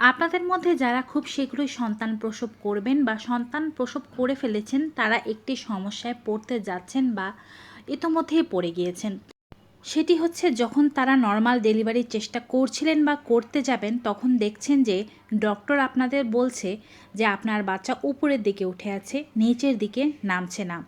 আপনাদের মধ্যে যারা খুব শীঘ্রই সন্তান প্রসব করবেন বা সন্তান প্রসব করে ফেলেছেন, তারা একটি সমস্যায় পড়তে যাচ্ছেন বা ইতোমধ্যেই পড়ে গিয়েছেন। সেটি হচ্ছে যখন তারা নর্মাল ডেলিভারির চেষ্টা করছিলেন বা করতে যাবেন, তখন দেখছেন যে ডক্টর আপনাদের বলছে যে আপনার বাচ্চা উপরের দিকে উঠে আছে, নিচের দিকে নামছে না।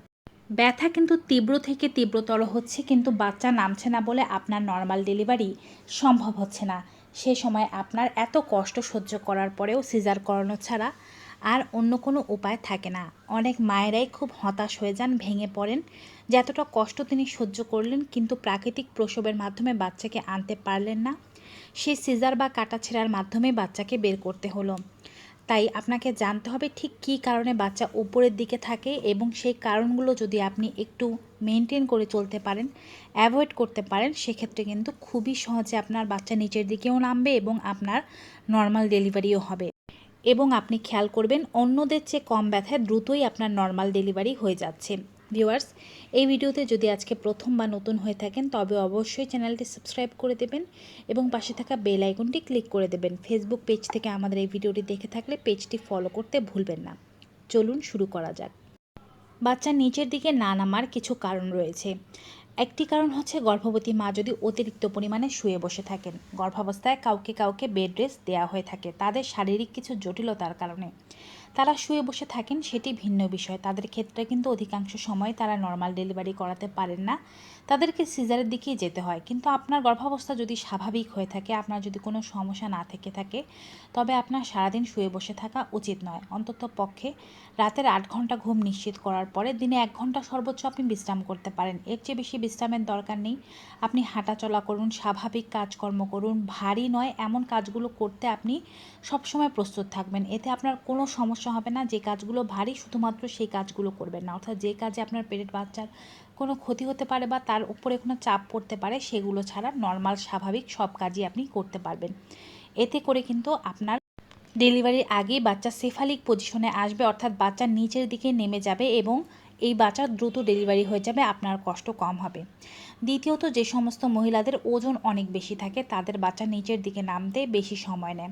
ব্যথা কিন্তু তীব্র থেকে তীব্রতর হচ্ছে, কিন্তু বাচ্চা নামছে না বলে আপনার নর্মাল ডেলিভারি সম্ভব হচ্ছে না। সে সময় আপনার এত কষ্ট সহ্য করার পরেও সিজার করানো ছাড়া আর অন্য কোনো উপায় থাকে না। অনেক মায়েরাই খুব হতাশ হয়ে যান, ভেঙে পড়েন। যে এতটা কষ্ট তিনি সহ্য করলেন কিন্তু প্রাকৃতিক প্রসবের মাধ্যমে বাচ্চাকে আনতে পারলেন না। সে সিজার বা কাটা ছেঁড়ার মাধ্যমে বাচ্চাকে বের করতে হলো। তাই আপনাকে জানতে হবে ঠিক কী কারণে বাচ্চা উপরের দিকে থাকে এবং সেই কারণগুলো যদি আপনি একটু মেনটেন করে চলতে পারেন অ্যাভয়েড করতে পারেন, সেক্ষেত্রে কিন্তু খুবই সহজে আপনার বাচ্চা নিচের দিকেও নামবে এবং আপনার নর্মাল ডেলিভারিও হবে। এবং আপনি খেয়াল করবেন, অন্যদের চেয়ে কম ব্যথায় দ্রুতই আপনার নর্মাল ডেলিভারি হয়ে যাচ্ছে। ভিউয়ার্স, এই ভিডিওতে যদি আজকে প্রথম বা নতুন হয়ে থাকেন, তবে অবশ্যই চ্যানেলটি সাবস্ক্রাইব করে দেবেন এবং পাশে থাকা বেল আইকনটি ক্লিক করে দেবেন। ফেসবুক পেজ থেকে আমাদের এই ভিডিওটি দেখে থাকলে পেজটি ফলো করতে ভুলবেন না। চলুন শুরু করা যাক। বাচ্চা নিচের দিকে না নামার কিছু কারণ রয়েছে। একটি কারণ হচ্ছে গর্ভবতী মা যদি অতিরিক্ত পরিমাণে শুয়ে বসে থাকেন। গর্ভাবস্থায় কাউকে কাউকে বেড রেস্ট দেওয়া হয়ে থাকে। তাদের শারীরিক কিছু জটিলতার কারণে। তারা শুয়ে বসে থাকেন সেটি ভিন্ন বিষয়। তাদের ক্ষেত্রে কিন্তু অধিকাংশ সময় তারা নর্মাল ডেলিভারি করাতে পারেন না। তাদেরকে সিজারের দিকেই যেতে হয়। কিন্তু আপনার গর্ভাবস্থা যদি স্বাভাবিক হয়ে থাকে, আপনার যদি কোনো সমস্যা না থেকে থাকে, তবে আপনার সারাদিন শুয়ে বসে থাকা উচিত নয়। অন্তত পক্ষে রাতের আট ঘণ্টা ঘুম নিশ্চিত করার পরে দিনে এক ঘণ্টা সর্বোচ্চ আপনি বিশ্রাম করতে পারেন। এর চেয়ে বেশি বিশ্রামের দরকার নেই। আপনি হাঁটাচলা করুন, স্বাভাবিক কাজকর্ম করুন। ভারী নয়, এমন কাজগুলো করতে আপনি সবসময় প্রস্তুত থাকবেন। এতে আপনার কোনো সমস্যা হবে না, যে কাজগুলো ভারী শুধুমাত্র সেই কাজগুলো করবেন না। অর্থাৎ যে কাজে আপনার পেটের বাচ্চার কোনো ক্ষতি হতে পারে বা তার উপরে কোনো চাপ পড়তে পারে, সেগুলো ছাড়া নর্মাল স্বাভাবিক সব কাজই আপনি করতে পারবেন। এতে করে কিন্তু আপনার ডেলিভারির আগেই বাচ্চা সেফালিক পজিশনে আসবে, অর্থাৎ বাচ্চা নিচের দিকে নেমে যাবে এবং এই বাচ্চা দ্রুত ডেলিভারি হয়ে যাবে, আপনার কষ্ট কম হবে। দ্বিতীয়ত, যে সমস্ত মহিলাদের ওজন অনেক বেশি থাকে, তাদের বাচ্চা নিচের দিকে নামতে বেশি সময় নেয়।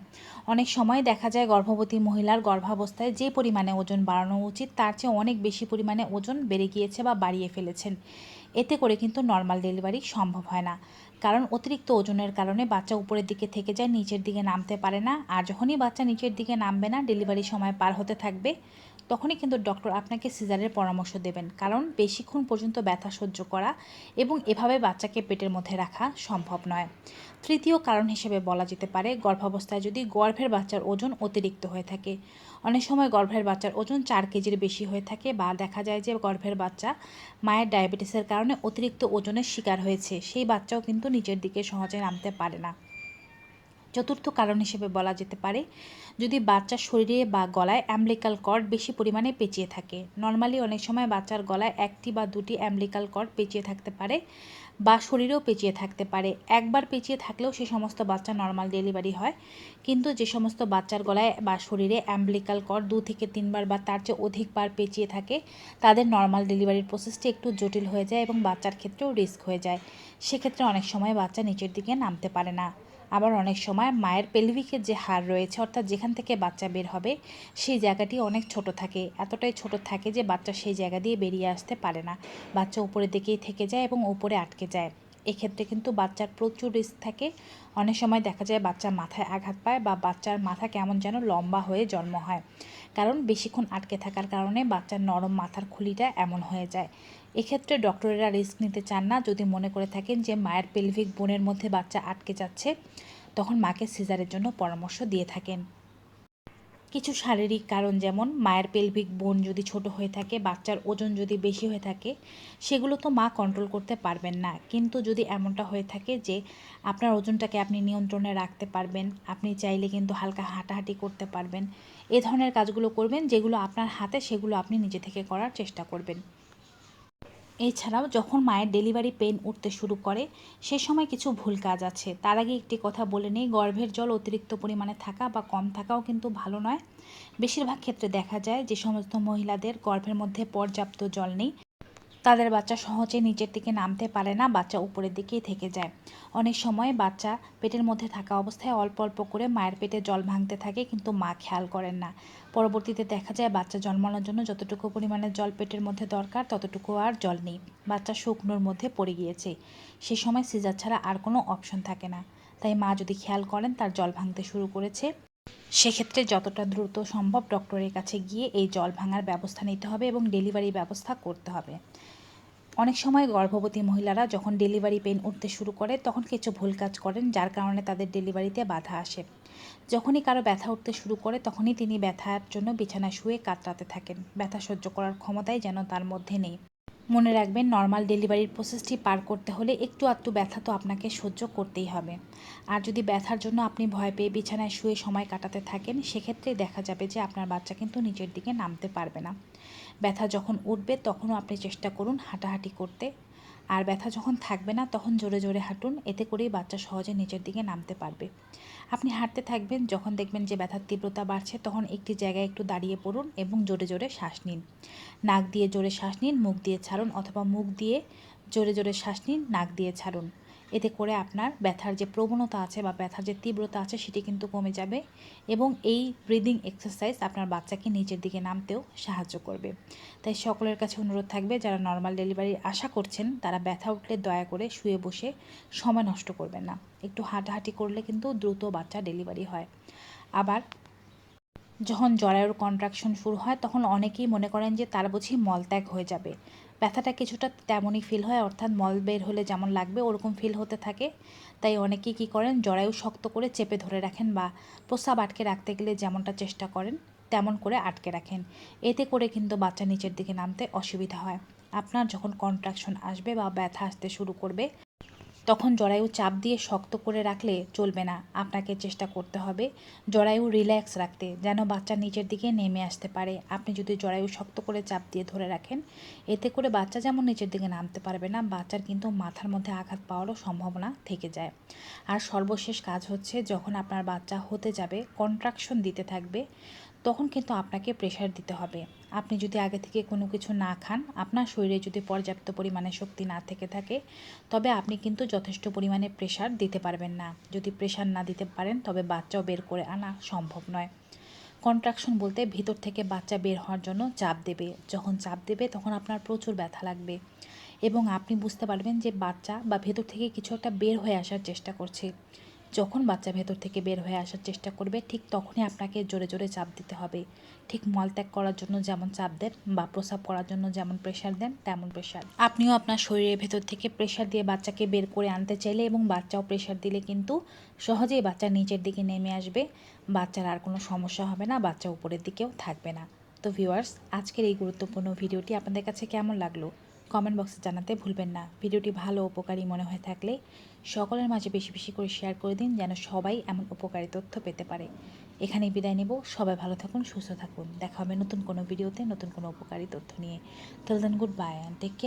অনেক সময় দেখা যায় গর্ভবতী মহিলার গর্ভাবস্থায় যে পরিমাণে ওজন বাড়ানো উচিত, তার চেয়ে অনেক বেশি পরিমাণে ওজন বেড়ে গিয়েছে বা বাড়িয়ে ফেলেছেন। এতে করে কিন্তু নর্মাল ডেলিভারি সম্ভব হয় না। কারণ অতিরিক্ত ওজনের কারণে বাচ্চা উপরের দিকে থেকে যায়, নিচের দিকে নামতে পারে না। আর যখনই বাচ্চা নিচের দিকে নামবে না, ডেলিভারি সময় পার হতে থাকবে। তখনই কিন্তু ডক্টর আপনাকে সিজারের পরামর্শ দেবেন। কারণ বেশিক্ষণ পর্যন্ত ব্যথা সহ্য করা এবং এভাবে বাচ্চাকে পেটের মধ্যে রাখা সম্ভব নয়। তৃতীয় কারণ হিসেবে বলা যেতে পারে, গর্ভাবস্থায় যদি গর্ভের বাচ্চার ওজন অতিরিক্ত হয়ে থাকে। অনেক সময় গর্ভের বাচ্চার ওজন চার কেজির বেশি হয়ে থাকে বা দেখা যায় যে গর্ভের বাচ্চা মায়ের ডায়াবেটিসের কারণে অতিরিক্ত ওজনের শিকার হয়েছে। সেই বাচ্চাও কিন্তু নিচের দিকে সহজে নামতে পারে না। চতুর্থ কারণ হিসেবে বলা যেতে পারে, যদি বাচ্চার শরীরে বা গলায় অ্যাম্বলিকাল কর্ড বেশি পরিমাণে পেঁচিয়ে থাকে। নর্মালি অনেক সময় বাচ্চার গলায় একটি বা দুটি অ্যাম্বলিকাল কর্ড পেঁচিয়ে থাকতে পারে বা শরীরেও পেঁচিয়ে থাকতে পারে। একবার পেঁচিয়ে থাকলেও সে সমস্ত বাচ্চা নর্মাল ডেলিভারি হয়। কিন্তু যে সমস্ত বাচ্চার গলায় বা শরীরে অ্যাম্বলিকাল কর্ড দু থেকে তিনবার বা তার চেয়ে অধিকবার পেঁচিয়ে থাকে, তাদের নর্মাল ডেলিভারির প্রসেসটি একটু জটিল হয়ে যায় এবং বাচ্চার ক্ষেত্রেও রিস্ক হয়ে যায়। সেক্ষেত্রে অনেক সময় বাচ্চা নিচের দিকে নামতে পারে না। আবার অনেক সময় মায়ের পেলভিকের যে হাড় রয়েছে, অর্থাৎ যেখান থেকে বাচ্চা বের হবে, সেই জায়গাটি অনেক ছোট থাকে। এতটাই ছোট থাকে যে বাচ্চা সেই জায়গা দিয়ে বেরিয়ে আসতে পারে না। বাচ্চা উপরের দিকেই থেকে যায় এবং উপরে আটকে যায়। এক্ষেত্রে কিন্তু বাচ্চার প্রচুর রিস্ক থাকে। অনেক সময় দেখা যায় বাচ্চা মাথায় আঘাত পায় বা বাচ্চার মাথা কেমন যেন লম্বা হয়ে জন্ম হয়। কারণ বেশিক্ষণ আটকে থাকার কারণে বাচ্চার নরম মাথার খুলিটা এমন হয়ে যায়। এক্ষেত্রে ডক্টরেরা রিস্ক নিতে চান না। যদি মনে করে থাকেন যে মায়ের পেলভিক বোনের মধ্যে বাচ্চা আটকে যাচ্ছে, তখন মাকে সিজারের জন্য পরামর্শ দিয়ে থাকেন। কিছু শারীরিক কারণ যেমন মায়ের পেলভিক বোন যদি ছোট হয়ে থাকে, বাচ্চার ওজন যদি বেশি হয়ে থাকে, সেগুলো তো মা কন্ট্রোল করতে পারবেন না। কিন্তু যদি এমনটা হয়ে থাকে যে আপনার ওজনটাকে আপনি নিয়ন্ত্রণে রাখতে পারবেন, আপনি চাইলে কিন্তু হালকা হাঁটাহাঁটি করতে পারবেন, এ ধরনের কাজগুলো করবেন যেগুলো আপনার হাতে, সেগুলো আপনি নিজে থেকে করার চেষ্টা করবেন। এছাড়াও যখন মায়ের ডেলিভারি পেন উঠতে শুরু করে, সে সময় কিছু ভুল কাজ আছে। তার আগে একটি কথা বলে নেই, গর্ভের জল অতিরিক্ত পরিমাণে থাকা বা কম থাকাও কিন্তু ভালো নয়। বেশিরভাগ ক্ষেত্রে দেখা যায় যে, সমস্ত মহিলাদের গর্ভের মধ্যে পর্যাপ্ত জল নেই। তাদের বাচ্চা সহজে নিচের দিকে নামতে পারে না, বাচ্চা উপরের দিকেই থেকে যায়। অনেক সময় বাচ্চা পেটের মধ্যে থাকা অবস্থায় অল্প অল্প করে মায়ের পেটে জল ভাঙতে থাকে, কিন্তু মা খেয়াল করেন না। পরবর্তীতে দেখা যায় বাচ্চা জন্মানোর জন্য যতটুকু পরিমাণে জল পেটের মধ্যে দরকার, ততটুকু আর জল নেই। বাচ্চা শুকনোর মধ্যে পড়ে গিয়েছে। সে সময় সিজার ছাড়া আর কোনো অপশন থাকে না। তাই মা যদি খেয়াল করেন, তার জল ভাঙতে শুরু করেছে। সেক্ষেত্রে যতটা দ্রুত সম্ভব ডক্টরের কাছে গিয়ে এই জল ভাঙার ব্যবস্থা নিতে হবে এবং ডেলিভারি ব্যবস্থা করতে হবে। অনেক সময় গর্ভবতী মহিলারা যখন ডেলিভারি পেন উঠতে শুরু করে, তখন কিছু ভুল কাজ করেন, যার কারণে তাদের ডেলিভারিতে বাধা আসে। যখনই কারও ব্যথা উঠতে শুরু করে, তখনই তিনি ব্যথার জন্য বিছানায় শুয়ে কাতরাতে থাকেন। ব্যথা সহ্য করার ক্ষমতাই যেন তার মধ্যে নেই। মনে রাখবেন নর্মাল ডেলিভারির প্রসেসটি পার করতে হলে একটু আধটু ব্যথা তো আপনাকে সহ্য করতেই হবে। আর যদি ব্যথার জন্য আপনি ভয় পেয়ে বিছানায় শুয়ে সময় কাটাতে থাকেন, সেক্ষেত্রে দেখা যাবে যে আপনার বাচ্চা কিন্তু নিচের দিকে নামতে পারবে না। ব্যথা যখন উঠবে, তখনও আপনি চেষ্টা করুন হাঁটাহাঁটি করতে। আর ব্যথা যখন থাকবে না, তখন জোরে জোরে হাঁটুন। এতে করেই বাচ্চা সহজে নিচের দিকে নামতে পারবে। আপনি হাঁটতে থাকবেন, যখন দেখবেন যে ব্যথার তীব্রতা বাড়ছে, তখন একটি জায়গায় একটু দাঁড়িয়ে পড়ুন এবং জোরে জোরে শ্বাস নিন। নাক দিয়ে জোরে শ্বাস নিন, মুখ দিয়ে ছাড়ুন অথবা মুখ দিয়ে জোরে জোরে শ্বাস নিন, নাক দিয়ে ছাড়ুন। এতে করে আপনার ব্যথার যে প্রবণতা আছে বা ব্যথার যে তীব্রতা আছে সেটি কিন্তু কমে যাবে এবং এই ব্রিদিং এক্সারসাইজ আপনার বাচ্চাকে নিচের দিকে নামতেও সাহায্য করবে। তাই সকলের কাছে অনুরোধ থাকবে, যারা নর্মাল ডেলিভারি আশা করছেন, তারা ব্যথা উঠলে দয়া করে শুয়ে বসে সময় নষ্ট করবেন না। একটু হাঁটাহাঁটি করলে কিন্তু দ্রুত বাচ্চা ডেলিভারি হয়। আবার যখন জরায়ুর কন্ট্রাকশন শুরু হয়, তখন অনেকেই মনে করেন যে তার বুঝি মলত্যাগ হয়ে যাবে। ব্যথাটা কিছুটা তেমনই ফিল হয়, অর্থাৎ মল বের হলে যেমন লাগবে ওরকম ফিল হতে থাকে। তাই অনেকেই কী করেন, জরায়ু শক্ত করে চেপে ধরে রাখেন বা প্রস্রাব আটকে রাখতে গেলে যেমনটা চেষ্টা করেন, তেমন করে আটকে রাখেন। এতে করে কিন্তু বাচ্চা নিচের দিকে নামতে অসুবিধা হয়। আপনার যখন কন্ট্রাকশন আসবে বা ব্যথা আসতে শুরু করবে তখন জরায়ু চাপ দিয়ে শক্ত করে রাখলে চলবে না। আপনাকে চেষ্টা করতে হবে জরায়ু রিল্যাক্স রাখতে, যেন বাচ্চা নিচের দিকে নেমে আসতে পারে। আপনি যদি জরায়ু শক্ত করে চাপ দিয়ে ধরে রাখেন, এতে করে বাচ্চা যেমন নিচের দিকে নামতে পারবে না, বাচ্চার কিন্তু মাথার মধ্যে আঘাত পাওয়ারও সম্ভাবনা থেকে যায়। আর সর্বশেষ কাজ হচ্ছে যখন আপনার বাচ্চা হতে যাবে, কন্ট্রাকশন দিতে থাকবে। তখন কিন্তু আপনাকে প্রেশার দিতে হবে। আপনি যদি আগে থেকে কোনো কিছু না খান, আপনার শরীরে যদি পর্যাপ্ত পরিমাণে শক্তি না থেকে থাকে, তবে আপনি কিন্তু যথেষ্ট পরিমাণে প্রেশার দিতে পারবেন না। যদি প্রেশার না দিতে পারেন, তবে বাচ্চাও বের করে আনা সম্ভব নয়। কন্ট্রাকশন বলতে ভিতর থেকে বাচ্চা বের হওয়ার জন্য চাপ দেবে। যখন চাপ দেবে, তখন আপনার প্রচুর ব্যথা লাগবে। এবং আপনি বুঝতে পারবেন যে বাচ্চা বা ভেতর থেকে কিছু একটা বের হয়ে আসার চেষ্টা করছে। যখন বাচ্চা ভেতর থেকে বের হয়ে আসার চেষ্টা করবে, ঠিক তখনই আপনাকে জোরে জোরে চাপ দিতে হবে। ঠিক মলত্যাগ করার জন্য যেমন চাপ দেন বা প্রসাব করার জন্য যেমন প্রেশার দেন, তেমন প্রেশার আপনিও আপনার শরীরের ভেতর থেকে প্রেশার দিয়ে বাচ্চাকে বের করে আনতে চাইলে এবং বাচ্চাও প্রেশার দিলে কিন্তু সহজেই বাচ্চা নিচের দিকে নেমে আসবে। বাচ্চার আর কোনো সমস্যা হবে না, বাচ্চা উপরের দিকেও থাকবে না। তো ভিউয়ার্স আজকের এই গুরুত্বপূর্ণ ভিডিওটি আপনাদের কাছে কেমন লাগল? কমেন্ট বক্সে জানাতে ভুলবেন না। ভিডিওটি ভালো উপকারী মনে হয়ে থাকলে সকলের মাঝে বেশি বেশি করে শেয়ার করে দিন যেন সবাই এমন উপকারী তথ্য পেতে পারে। এখানেই বিদায় নেব। সবাই ভালো থাকুন, সুস্থ থাকুন। দেখা হবে নতুন কোনো ভিডিওতে নতুন কোনো উপকারী তথ্য নিয়ে। তেল দেন goodbye and take care